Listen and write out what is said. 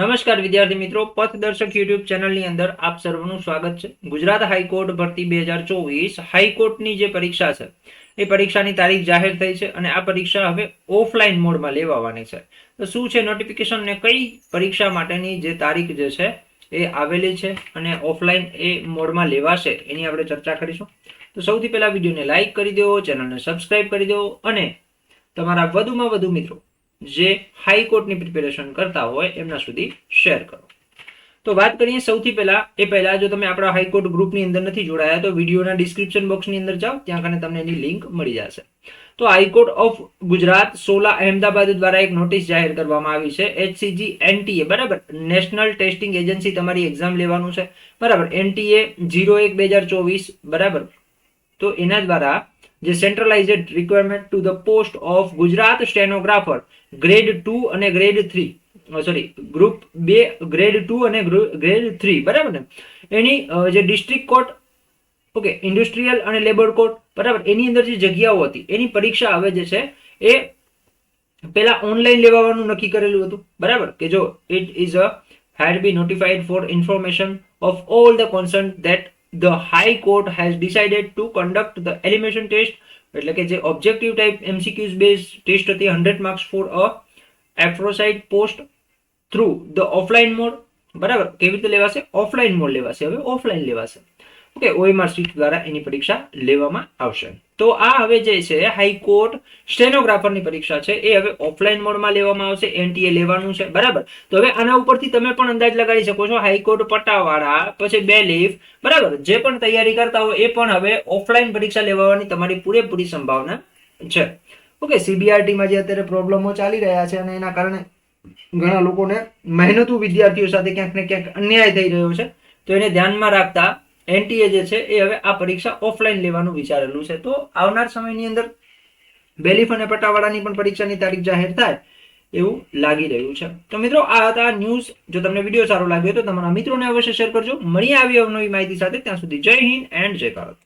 નમસ્કાર વિદ્યાર્થી મિત્રો, પથદર્શક યુટ્યુબ ચેનલની અંદર આપ સર્વનું સ્વાગત છે. ગુજરાત હાઈકોર્ટ ભરતી બે હજાર ચોવીસ હાઈકોર્ટની જે પરીક્ષા છે, એ પરીક્ષાની તારીખ જાહેર થઈ છે અને આ પરીક્ષા હવે ઓફલાઈન મોડમાં લેવાવાની છે. તો શું છે નોટિફિકેશન ને કઈ પરીક્ષા માટેની જે તારીખ જે છે, એ આવેલી છે અને ઓફલાઈન એ મોડમાં લેવાશે, એની આપણે ચર્ચા કરીશું. તો સૌથી પહેલા વિડીયોને લાઈક કરી દો ચેનલને સબસ્ક્રાઇબ કરી દો અને તમારા વધુમાં વધુ મિત્રો જે હાઈકોર્ટની પ્રિપેરેશન કરતા હોય, એમના સુધી શેર કરો. તો વાત કરીએ સૌથી પહેલા, એ પહેલા જો તમે આપણા હાઈકોર્ટ ગ્રુપની અંદર નથી જોડાયા, તો વિડીયોના ડિસ્ક્રિપ્શન બોક્સની અંદર જાઓ, ત્યાં કને તમને એની લિંક મળી જશે. તો high court of Gujarat Sola Ahmedabad દ્વારા એક નોટિસ જાહેર કરવામાં આવી છે એચસીજી એનટીએ બરાબર? નેશનલ ટેસ્ટિંગ એજન્સી તમારી એક્ઝામ લેવાનું છે. બરાબર એનટીએ જીરો એક બે હજાર ચોવીસ, બરાબર? તો એના દ્વારા જે centralised requirement to the post of Gujarat stenographer grade two અને ગ્રેડ થ્રી સોરી ગ્રુપ બે ગ્રેડ ટુ અને ગ્રેડ થ્રી બરાબર ને? એની જે ડિસ્ટ્રિક્ટ કોર્ટ ઓકે ઇન્ડસ્ટ્રીયલ અને લેબર કોર્ટ બરાબર, એની અંદર જે જગ્યાઓ હતી, એની પરીક્ષા હવે જે છે, એ પેલા ઓનલાઈન લેવાનું નક્કી કરેલું હતું, બરાબર? કે જો it is a had been notified for information of all the concerned that the high court has decided to conduct the elimination test, એટલે કે જે objective type MCQs base test હતી hundred marks for a aforesaid post through the offline mode બરાબર? કેવી રીતે લેવાશે? Offline mode લેવાશે. હવે ઓફલાઈન લેવાશે. ઓકે ઓએમઆર સીટ દ્વારા એની પરીક્ષા લેવામાં આવશે. તો આ હવે જે છે, હાઈકોર્ટ સ્ટેનોગ્રાફરની પરીક્ષા છે, એ હવે ઓફલાઈન મોડમાં લેવામાં આવશે, એનટીએ લેવાનું છે, બરાબર? તો હવે આના ઉપરથી તમે પણ અંદાજ લગાડી શકો છો, હાઈકોર્ટ પટ્ટાવાળા પછી બેલીફ, બરાબર? જે પણ તૈયારી કરતા હોય એ પણ હવે ઓફલાઈન પરીક્ષા લેવાની તમારી પૂરેપૂરી સંભાવના છે. ઓકે, સીબીઆરટીમાં જે અત્યારે પ્રોબ્લેમો ચાલી રહ્યા છે અને એના કારણે ઘણા લોકોને મહેનતુ વિદ્યાર્થીઓ સાથે ક્યાંક ને ક્યાંક અન્યાય થઈ રહ્યો છે, તો એને ધ્યાનમાં રાખતા એનટીએ જે છે એ હવે આ પરીક્ષા ઓફલાઈન લેવાનું વિચારેલું છે. તો આવનાર સમયની અંદર બેલીફ અને પટાવાળાની પણ પરીક્ષાની તારીખ જાહેર થાય એવું લાગી રહ્યું છે. તો મિત્રો, આ હતા ન્યૂઝ. જો તમને વીડિયો સારો લાગ્યો તો તમારા મિત્રોને અવશ્ય શેર કરજો. મળીએ આવી અવનવી માહિતી સાથે. ત્યાં સુધી જય હિન્દ એન્ડ જય ભારત.